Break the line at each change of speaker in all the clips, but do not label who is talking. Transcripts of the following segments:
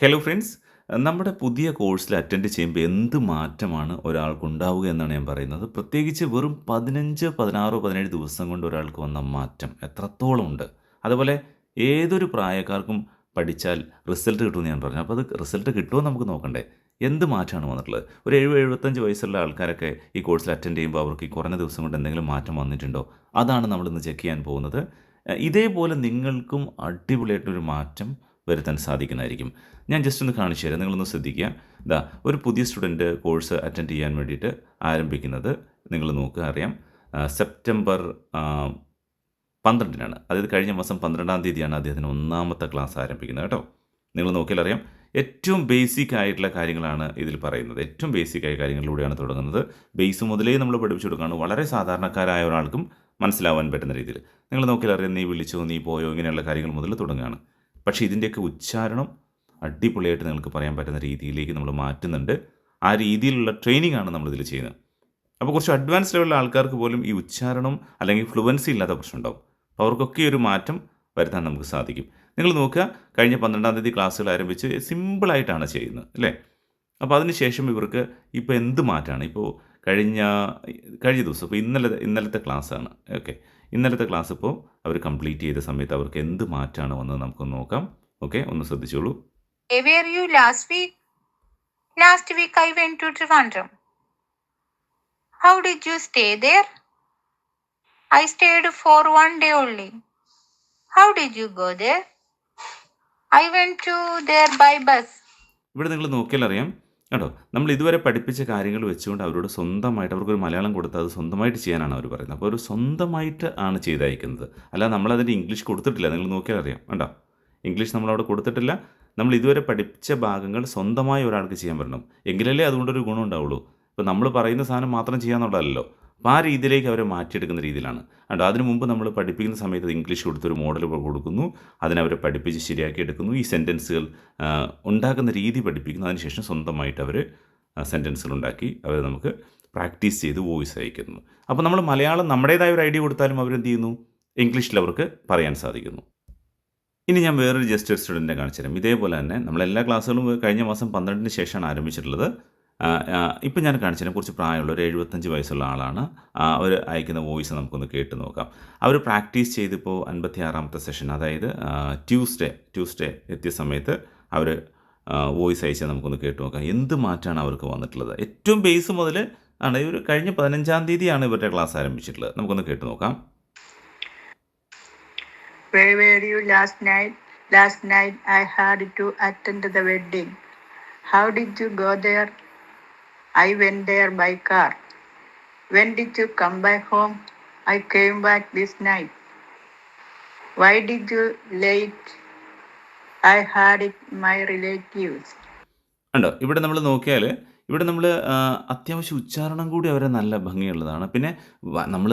Hello friends നമ്മുടെ പുതിയ കോഴ്സിൽ അറ്റൻഡ് ചെയ്യുമ്പോൾ എന്ത് മാറ്റമാണ് ഒരാൾക്കുണ്ടാവുക എന്നാണ് ഞാൻ പറയുന്നത്. പ്രത്യേകിച്ച് വെറും പതിനഞ്ച് പതിനാറ് പതിനേഴ് ദിവസം കൊണ്ട് ഒരാൾക്ക് വന്ന മാറ്റം എത്രത്തോളം ഉണ്ട്? അതുപോലെ ഏതൊരു പ്രായക്കാർക്കും പഠിച്ചാൽ റിസൾട്ട് കിട്ടുമെന്ന് ഞാൻ പറഞ്ഞു. അപ്പോൾ അത് റിസൾട്ട് കിട്ടുമോ നമുക്ക് നോക്കണ്ടേ. എന്ത് മാറ്റമാണ് വന്നിട്ടുള്ളത്? ഒരു എഴുപത് എഴുപത്തഞ്ച് വയസ്സുള്ള ആൾക്കാരൊക്കെ ഈ കോഴ്സിൽ അറ്റൻഡ് ചെയ്യുമ്പോൾ അവർക്ക് ഈ കുറഞ്ഞ ദിവസം കൊണ്ട് എന്തെങ്കിലും മാറ്റം വന്നിട്ടുണ്ടോ? അതാണ് നമ്മളിന്ന് ചെക്ക് ചെയ്യാൻ പോകുന്നത്. ഇതേപോലെ നിങ്ങൾക്കും അടിപൊളിയായിട്ടൊരു മാറ്റം വരുത്താൻ സാധിക്കുന്നതായിരിക്കും. ഞാൻ ജസ്റ്റ് ഒന്ന് കാണിച്ചു തരാം. നിങ്ങളൊന്ന് ശ്രദ്ധിക്കുക. ഇതാ ഒരു പുതിയ സ്റ്റുഡന്റ് കോഴ്സ് അറ്റൻഡ് ചെയ്യാൻ വേണ്ടിയിട്ട് ആരംഭിക്കുന്നത് നിങ്ങൾ നോക്കുക അറിയാം. സെപ്റ്റംബർ പന്ത്രണ്ടിനാണ്. അതായത് കഴിഞ്ഞ മാസം പന്ത്രണ്ടാം തീയതിയാണ് അദ്ദേഹത്തിന് ഒന്നാമത്തെ ക്ലാസ് ആരംഭിക്കുന്നത് കേട്ടോ. നിങ്ങൾ നോക്കിയാൽ അറിയാം ഏറ്റവും ബേസിക് ആയിട്ടുള്ള കാര്യങ്ങളാണ് ഇതിൽ പറയുന്നത്. ഏറ്റവും ബേസിക് ആയ കാര്യങ്ങളിലൂടെയാണ് തുടങ്ങുന്നത്. ബേസ് മുതലേ നമ്മൾ പഠിപ്പിച്ചു കൊടുക്കുകയാണ്. വളരെ സാധാരണക്കാരായ ഒരാൾക്കും മനസ്സിലാവാൻ പറ്റുന്ന രീതിയിൽ. നിങ്ങൾ നോക്കിയാൽ അറിയാം നീ വിളിച്ചോ നീ പോയോ ഇങ്ങനെയുള്ള കാര്യങ്ങൾ മുതൽ തുടങ്ങുകയാണ്. പക്ഷേ ഇതിന്റെയൊക്കെ ഉച്ചാരണം അടിപൊളിയായിട്ട് നിങ്ങൾക്ക് പറയാൻ പറ്റുന്ന രീതിയിലേക്ക് നമ്മൾ മാറ്റുന്നുണ്ട്. ആ രീതിയിലുള്ള ട്രെയിനിങ് ആണ് നമ്മളിതിൽ ചെയ്യുന്നത്. അപ്പോൾ കുറച്ച് അഡ്വാൻസ് ലെവലിലെ ആൾക്കാർക്ക് പോലും ഈ ഉച്ചാരണം അല്ലെങ്കിൽ ഫ്ലുവൻസി ഇല്ലാത്ത പ്രശ്നം ഉണ്ടാവും അപ്പോൾ അവർക്കൊക്കെ ഒരു മാറ്റം വരുത്താൻ നമുക്ക് സാധിക്കും. നിങ്ങൾ നോക്കുക കഴിഞ്ഞ പന്ത്രണ്ടാം തീയതി ക്ലാസ്സുകൾ ആരംഭിച്ച് സിമ്പിളായിട്ടാണ് ചെയ്യുന്നത് അല്ലേ? അപ്പോൾ അതിനുശേഷം ഇവർക്ക് ഇപ്പോൾ എന്ത് മാറ്റമാണ്? ഇപ്പോൾ കഴിഞ്ഞ കഴിഞ്ഞ ദിവസം ഇപ്പോൾ ഇന്നലെ ഇന്നലത്തെ ക്ലാസ്സാണ് ഓക്കെ. ഇന്നലത്തെ ക്ലാസ് ഇപ്പോൾ അവർ കംപ്ലീറ്റ് ചെയ്ത സമയത്ത് അവർക്ക് എന്ത് മാറ്റാണ് വന്നത് നമുക്ക് നോക്കാം. ഓക്കെ ഒന്ന് ശ്രദ്ധിച്ചോളൂ.
You last week I went to Trivandrum how did you stay there I stayed for one day only how did you go there I went to there by bus
ഇവിടെ നിങ്ങൾ നോക്കിയാൽ അറിയാം കേട്ടോ നമ്മൾ ഇതുവരെ പഠിപ്പിച്ച കാര്യങ്ങൾ വെച്ചുകൊണ്ട് അവരോട് സ്വന്തമായിട്ട് അവർക്കൊരു മലയാളം കൊടുത്ത് അത് സ്വന്തമായിട്ട് ചെയ്യാനാണ് അവർ പറയുന്നത്. അപ്പോൾ ഒരു സ്വന്തമായിട്ട് ആണ് ചെയ്തയക്കുന്നത്. അല്ല നമ്മളതിന്റെ ഇംഗ്ലീഷ് കൊടുത്തിട്ടില്ല. നിങ്ങൾ നോക്കിയാൽ അറിയാം. കണ്ടോ? ഇംഗ്ലീഷ് നമ്മളവിടെ കൊടുത്തിട്ടില്ല. നമ്മൾ ഇതുവരെ പഠിപ്പിച്ച ഭാഗങ്ങൾ സ്വന്തമായി ഒരാൾക്ക് ചെയ്യാൻ പറ്റണം എങ്കിലല്ലേ അതുകൊണ്ടൊരു ഗുണം ഉണ്ടാവുള്ളൂ. ഇപ്പോൾ നമ്മൾ പറയുന്ന സാധനം മാത്രം ചെയ്യാന്നുള്ളതല്ലോ ആ രീതിയിലേക്ക് അവരെ മാറ്റിയെടുക്കുന്ന രീതിയിലാണ്. കണ്ടോ അതിനു മുമ്പ് നമ്മൾ പഠിപ്പിക്കുന്ന സമയത്ത് ഇംഗ്ലീഷ് കൊടുത്തൊരു മോഡൽ കൊടുക്കുന്നു. അതിനവരെ പഠിപ്പിച്ച് ശരിയാക്കി എടുക്കുന്നു. ഈ സെന്റൻസുകൾ ഉണ്ടാക്കുന്ന രീതി പഠിപ്പിക്കുന്നു. അതിനുശേഷം സ്വന്തമായിട്ട് അവർ സെന്റൻസുകൾ ഉണ്ടാക്കി അവർ നമുക്ക് പ്രാക്ടീസ് ചെയ്ത് വോയിസ് അയക്കുന്നു. അപ്പോൾ നമ്മൾ മലയാളം നമ്മുടേതായ ഒരു ഐഡിയ കൊടുത്താലും അവരെന്ത് ചെയ്യുന്നു? ഇംഗ്ലീഷിൽ അവർക്ക് പറയാൻ സാധിക്കുന്നു. ഇനി ഞാൻ വേറൊരു ജസ്റ്റ് ഒരു സ്റ്റുഡന്റിനെ കാണിച്ചു തരാം ഇതേപോലെ തന്നെ നമ്മളെല്ലാ ക്ലാസ്സുകളും കഴിഞ്ഞ മാസം പന്ത്രണ്ടിന് ശേഷമാണ് ആരംഭിച്ചിട്ടുള്ളത്. ഇപ്പം ഞാൻ കാണിച്ചു തരാം കുറച്ച് പ്രായമുള്ള ഒരു എഴുപത്തഞ്ച് വയസ്സുള്ള ആളാണ് അവർ അയക്കുന്ന വോയിസ് നമുക്കൊന്ന് കേട്ട് നോക്കാം അവർ പ്രാക്ടീസ് ചെയ്തിപ്പോൾ അൻപത്തി ആറാമത്തെ സെഷൻ അതായത് ട്യൂസ്ഡേ ട്യൂസ്ഡേ എത്തിയ സമയത്ത് അവർ വോയിസ് അയച്ചാൽ നമുക്കൊന്ന് കേട്ട് നോക്കാം എന്ത് മാറ്റമാണ് അവർക്ക് വന്നിട്ടുള്ളത് ഏറ്റവും ബേസ് മുതൽ ആണ് ഇവർ കഴിഞ്ഞ പതിനഞ്ചാം തീയതിയാണ് ഇവരുടെ ക്ലാസ് ആരംഭിച്ചിട്ടുള്ളത് നമുക്കൊന്ന് കേട്ട് നോക്കാം
Where were you last night? Last night I had to attend the wedding. How did you go there? I went there by car. When did you come back home? I came back this night. Why did you late? I had it my relatives.
ഉണ്ടോ ഇവിടെ നമ്മൾ നോക്കിയാൽ ഇവിടെ നമ്മൾ അത്യാവശ്യം ഉച്ചാരണം കൂടി അവരെ നല്ല ഭംഗിയുള്ളതാണ് പിന്നെ നമ്മൾ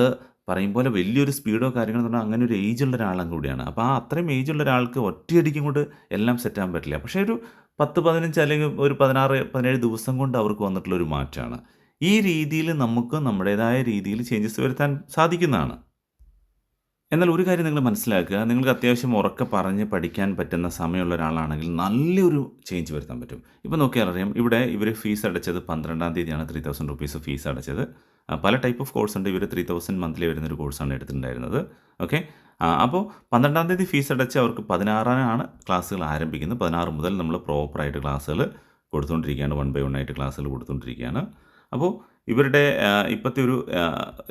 പറയും പോലെ വലിയൊരു സ്പീഡോ കാര്യങ്ങളോ പറഞ്ഞാൽ അങ്ങനെ ഒരു ഏജുള്ള ഒരാളും കൂടിയാണ് അപ്പോൾ ആ അത്രയും ഏജുള്ള ഒരാൾക്ക് ഒറ്റയടിക്കും കൊണ്ട് എല്ലാം സെറ്റ് ആകാൻ പറ്റില്ല പക്ഷേ ഒരു പത്ത് പതിനഞ്ച് അല്ലെങ്കിൽ ഒരു പതിനാറ് പതിനേഴ് ദിവസം കൊണ്ട് അവർക്ക് വന്നിട്ടുള്ള ഒരു മാറ്റമാണ്. ഈ രീതിയിൽ നമുക്ക് നമ്മുടേതായ രീതിയിൽ ചേഞ്ചസ് വരുത്താൻ സാധിക്കുന്നതാണ്. എന്നാൽ ഒരു കാര്യം നിങ്ങൾ മനസ്സിലാക്കുക. നിങ്ങൾക്ക് അത്യാവശ്യം ഉറക്കെ പറഞ്ഞ് പഠിക്കാൻ പറ്റുന്ന സമയമുള്ള ഒരാളാണെങ്കിൽ നല്ലൊരു ചേഞ്ച് വരുത്താൻ പറ്റും. ഇപ്പോൾ നോക്കിയാൽ അറിയാം. ഇവിടെ ഇവർ ഫീസ് അടച്ചത് പന്ത്രണ്ടാം തീയതിയാണ്. ത്രീ തൗസൻഡ് റുപ്പീസ് ഫീസ് അടച്ചത്. പല ടൈപ്പ് ഓഫ് കോഴ്സ് ഉണ്ട്. ഇവർ ത്രീ തൗസൻഡ് മന്ത്ലി വരുന്നൊരു കോഴ്സാണ് എടുത്തിട്ടുണ്ടായിരുന്നത്. ഓക്കെ അപ്പോൾ പന്ത്രണ്ടാം തീയതി ഫീസ് അടച്ച് അവർക്ക് പതിനാറിനാണ് ക്ലാസ്സുകൾ ആരംഭിക്കുന്നത് പതിനാറ് മുതൽ നമ്മൾ പ്രോപ്പറായിട്ട് ക്ലാസ്സുകൾ കൊടുത്തുകൊണ്ടിരിക്കുകയാണ് വൺ ബൈ വൺ ആയിട്ട് ക്ലാസ്സുകൾ കൊടുത്തുകൊണ്ടിരിക്കുകയാണ് അപ്പോൾ ഇവരുടെ ഇപ്പോഴത്തെ ഒരു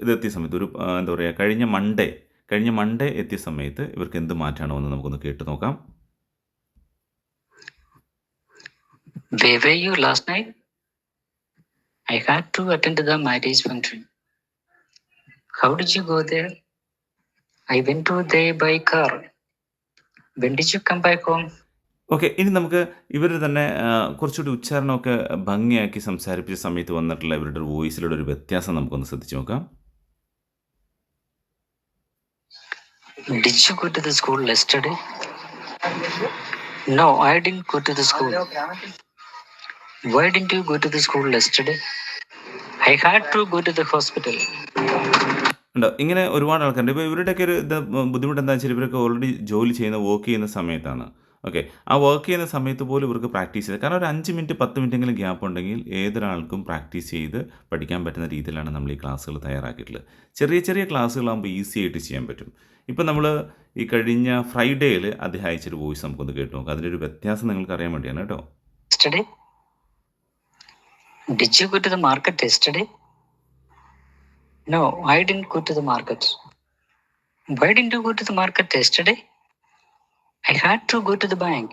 ഇതെത്തിയ സമയത്ത് ഒരു എന്താ പറയുക കഴിഞ്ഞ മൺഡേ കഴിഞ്ഞ മൺഡേ എത്തിയ സമയത്ത് ഇവർക്ക് എന്ത് മാറ്റമാണ് വന്ന് നമുക്കൊന്ന് കേട്ട് നോക്കാം
Where were you last night? I had to attend the marriage function. How did you go there? I went to there by car. When did you come back home?
Okay ഇനി നമുക്ക് ഇവർ തന്നെ കുറച്ചുകൂടി ഉച്ചാരണമൊക്കെ ഭംഗിയാക്കി സംസാരിപ്പിച്ച സമയത്ത് വന്നിട്ടുള്ള ഇവരുടെ ഒരു വോയിസിലുള്ള ഒരു വ്യത്യാസം നമുക്കൊന്ന് ശ്രദ്ധിച്ച് നോക്കാം
Did you go to the school yesterday? No, I didn't go to the school. Why didn't you go to the school yesterday? I had to go to the hospital.
ഉണ്ടോ. ഇങ്ങനെ ഒരുപാട് ആൾക്കാരുണ്ട്. ഇപ്പോൾ ഇവരുടെയൊക്കെ ഒരു ഇത് ബുദ്ധിമുട്ട് എന്താ വെച്ചാൽ ഇവരൊക്കെ ഓൾറെഡി ജോലി ചെയ്യുന്ന വർക്ക് ചെയ്യുന്ന സമയത്താണ്. ഓക്കെ ആ വർക്ക് ചെയ്യുന്ന സമയത്ത് പോലും ഇവർക്ക് പ്രാക്ടീസ് ചെയ്ത് കാരണം ഒരു അഞ്ച് മിനിറ്റ് പത്ത് മിനിറ്റെങ്കിലും ഗ്യാപ്പ് ഉണ്ടെങ്കിൽ ഏതൊരാൾക്കും പ്രാക്ടീസ് ചെയ്ത് പഠിക്കാൻ പറ്റുന്ന രീതിയിലാണ് നമ്മൾ ഈ ക്ലാസ്സുകൾ തയ്യാറാക്കിയിട്ടുള്ളത്. ചെറിയ ചെറിയ ക്ലാസ്സുകളാകുമ്പോൾ ഈസി ആയിട്ട് ചെയ്യാൻ പറ്റും. ഇപ്പം നമ്മൾ ഈ കഴിഞ്ഞ ഫ്രൈഡേയിൽ അദ്ദേഹം അയച്ചൊരു വോയിസ് നമുക്കൊന്ന് കേട്ടു നോക്കാം. അതിന്റെ ഒരു വ്യത്യാസം നിങ്ങൾക്ക് അറിയാൻ വേണ്ടിയാണ് കേട്ടോ?
Did you go to the market yesterday? No, I didn't go to the market. Why didn't you go to the market yesterday? I had to go to the bank.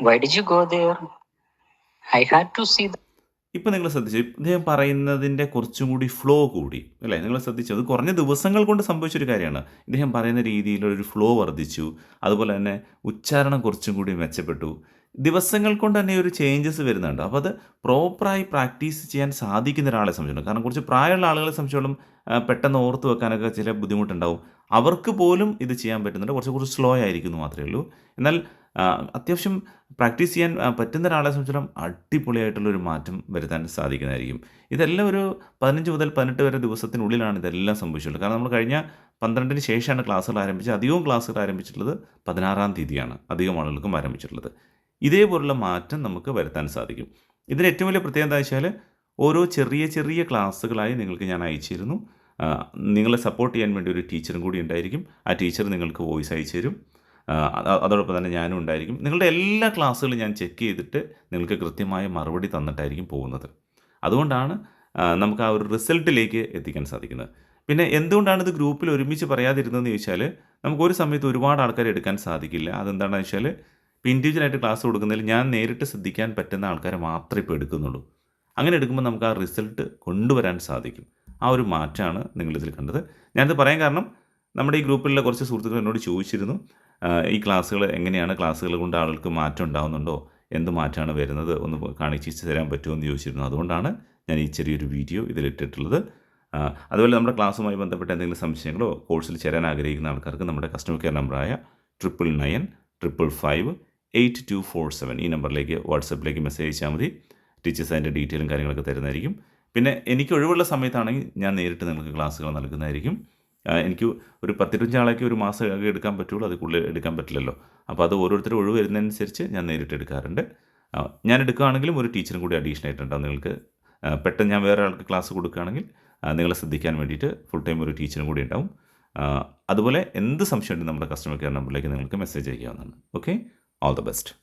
Why did you go there? I had to see the
ഇപ്പം നിങ്ങൾ ശ്രദ്ധിച്ചു ഇദ്ദേഹം പറയുന്നതിന്റെ കുറച്ചും കൂടി flow കൂടി അല്ലേ നിങ്ങൾ ശ്രദ്ധിച്ചു അത് കുറഞ്ഞ ദിവസങ്ങൾ കൊണ്ട് സംഭവിച്ചൊരു കാര്യമാണ് ഇദ്ദേഹം പറയുന്ന രീതിയിലൊരു ഫ്ലോ വർദ്ധിച്ചു അതുപോലെ തന്നെ ഉച്ചാരണം കുറച്ചും കൂടി മെച്ചപ്പെട്ടു ദിവസങ്ങൾ കൊണ്ട് തന്നെ ഒരു ചേഞ്ചസ് വരുന്നുണ്ട്. അപ്പോൾ അത് പ്രോപ്പറായി പ്രാക്ടീസ് ചെയ്യാൻ സാധിക്കുന്ന ഒരാളെ സംബന്ധിച്ചിടത്തോളം കാരണം കുറച്ച് പ്രായമുള്ള ആളുകളെ സംബന്ധിച്ചോളം പെട്ടെന്ന് ഓർത്ത് വെക്കാനൊക്കെ ചില ബുദ്ധിമുട്ടുണ്ടാവും. അവർക്ക് പോലും ഇത് ചെയ്യാൻ പറ്റുന്നുണ്ട്. കുറച്ച് കുറച്ച് സ്ലോ ആയിരിക്കുന്നു മാത്രമേ ഉള്ളൂ. എന്നാൽ അത്യാവശ്യം പ്രാക്ടീസ് ചെയ്യാൻ പറ്റുന്ന ഒരാളെ സംബന്ധിച്ചിടത്തോളം അടിപൊളിയായിട്ടുള്ളൊരു മാറ്റം വരുത്താൻ സാധിക്കുന്നതായിരിക്കും. ഇതെല്ലാം ഒരു പതിനഞ്ച് മുതൽ പതിനെട്ട് വരെ ദിവസത്തിനുള്ളിലാണ് ഇതെല്ലാം സംഭവിച്ചിട്ടുള്ളത് കാരണം നമ്മൾ കഴിഞ്ഞ പന്ത്രണ്ടിന് ശേഷമാണ് ക്ലാസ്സുകൾ ആരംഭിച്ചത്. അധികവും ക്ലാസ്സുകൾ ആരംഭിച്ചിട്ടുള്ളത് പതിനാറാം തീയതിയാണ്. അധികം ആളുകൾക്കും ആരംഭിച്ചിട്ടുള്ളത്. ഇതേപോലുള്ള മാറ്റം നമുക്ക് വരുത്താൻ സാധിക്കും. ഇതിന് ഏറ്റവും വലിയ പ്രത്യേകത എന്താ വെച്ചാൽ ഓരോ ചെറിയ ചെറിയ ക്ലാസ്സുകളായി നിങ്ങൾക്ക് ഞാൻ അയച്ചിരുന്നു. നിങ്ങളെ സപ്പോർട്ട് ചെയ്യാൻ വേണ്ടി ഒരു ടീച്ചറും കൂടി ഉണ്ടായിരിക്കും. ആ ടീച്ചർ നിങ്ങൾക്ക് വോയിസ് അയച്ചു തരും. അതോടൊപ്പം തന്നെ ഞാനും ഉണ്ടായിരിക്കും. നിങ്ങളുടെ എല്ലാ ക്ലാസ്സുകളും ഞാൻ ചെക്ക് ചെയ്തിട്ട് നിങ്ങൾക്ക് കൃത്യമായ മറുപടി തന്നിട്ടായിരിക്കും പോകുന്നത്. അതുകൊണ്ടാണ് നമുക്ക് ആ ഒരു റിസൾട്ടിലേക്ക് എത്തിക്കാൻ സാധിക്കുന്നത്. പിന്നെ എന്തുകൊണ്ടാണ് ഇത് ഗ്രൂപ്പിൽ ഒരുമിച്ച് പറയാതിരുന്നതെന്ന് ചോദിച്ചാൽ നമുക്ക് ഒരു സമയത്ത് ഒരുപാട് ആൾക്കാരെ എടുക്കാൻ സാധിക്കില്ല. അതെന്താണെന്ന് വെച്ചാൽ ഇപ്പോൾ ഇൻഡിവിജ്വലായിട്ട് ക്ലാസ് കൊടുക്കുന്നതിൽ ഞാൻ നേരിട്ട് ശ്രദ്ധിക്കാൻ പറ്റുന്ന ആൾക്കാരെ മാത്രമേ ഇപ്പോൾ എടുക്കുന്നുള്ളൂ. അങ്ങനെ എടുക്കുമ്പോൾ നമുക്ക് ആ റിസൾട്ട് കൊണ്ടുവരാൻ സാധിക്കും. ആ ഒരു മാറ്റമാണ് നിങ്ങളിതിൽ കണ്ടത്. ഞാനിത് പറയാൻ കാരണം നമ്മുടെ ഈ ഗ്രൂപ്പിലുള്ള കുറച്ച് സുഹൃത്തുക്കൾ എന്നോട് ചോദിച്ചിരുന്നു ഈ ക്ലാസ്സുകൾ എങ്ങനെയാണ് ക്ലാസ്സുകൾ കൊണ്ട് ആളുകൾക്ക് മാറ്റം ഉണ്ടാകുന്നുണ്ടോ എന്ത് മാറ്റമാണ് വരുന്നത്? ഒന്ന് കാണിച്ച് തരാൻ പറ്റുമോ എന്ന് ചോദിച്ചിരുന്നു. അതുകൊണ്ടാണ് ഞാൻ ഈ ചെറിയൊരു വീഡിയോ ഇതിലിട്ടിട്ടുള്ളത്. അതുപോലെ നമ്മുടെ ക്ലാസ്സുമായി ബന്ധപ്പെട്ട എന്തെങ്കിലും സംശയങ്ങളോ കോഴ്സിൽ ചേരാൻ ആഗ്രഹിക്കുന്ന ആൾക്കാർക്ക് നമ്മുടെ കസ്റ്റമർ കെയർ നമ്പറായ triple nine triple five eight two four seven ഈ നമ്പറിലേക്ക് വാട്സപ്പിലേക്ക് മെസ്സേജ് അയച്ചാൽ മതി. ടീച്ചേഴ്സ് അതിന്റെ ഡീറ്റെയിലും കാര്യങ്ങളൊക്കെ തരുന്നതായിരിക്കും. പിന്നെ എനിക്ക് ഒഴിവുള്ള സമയത്താണെങ്കിൽ ഞാൻ നേരിട്ട് നിങ്ങൾക്ക് ക്ലാസ്സുകൾ നൽകുന്നതായിരിക്കും. എനിക്ക് ഒരു പത്തിരുപഞ്ചാളേക്ക് ഒരു മാസം എടുക്കാൻ പറ്റുള്ളൂ അത് കൂടുതൽ എടുക്കാൻ പറ്റില്ലല്ലോ. അപ്പോൾ അത് ഓരോരുത്തരും ഒഴിവ് വരുന്നതനുസരിച്ച് ഞാൻ നേരിട്ട് എടുക്കാറുണ്ട്. ഞാൻ എടുക്കുകയാണെങ്കിലും ഒരു ടീച്ചറും കൂടി അഡീഷണൽ ആയിട്ടുണ്ടാവും നിങ്ങൾക്ക് പെട്ടെന്ന് ഞാൻ വേറെ ആൾക്ക് ക്ലാസ് കൊടുക്കുകയാണെങ്കിൽ നിങ്ങളെ ശ്രദ്ധിക്കാൻ വേണ്ടിയിട്ട് ഫുൾ ടൈം ഒരു ടീച്ചറും കൂടി ഉണ്ടാവും. അതുപോലെ എന്ത് സംശയം ഉണ്ടെങ്കിൽ നമ്മുടെ കസ്റ്റമർ കെയർ നമ്പറിലേക്ക് നിങ്ങൾക്ക് മെസ്സേജ് അയക്കാവുന്നതാണ്. Okay All the best.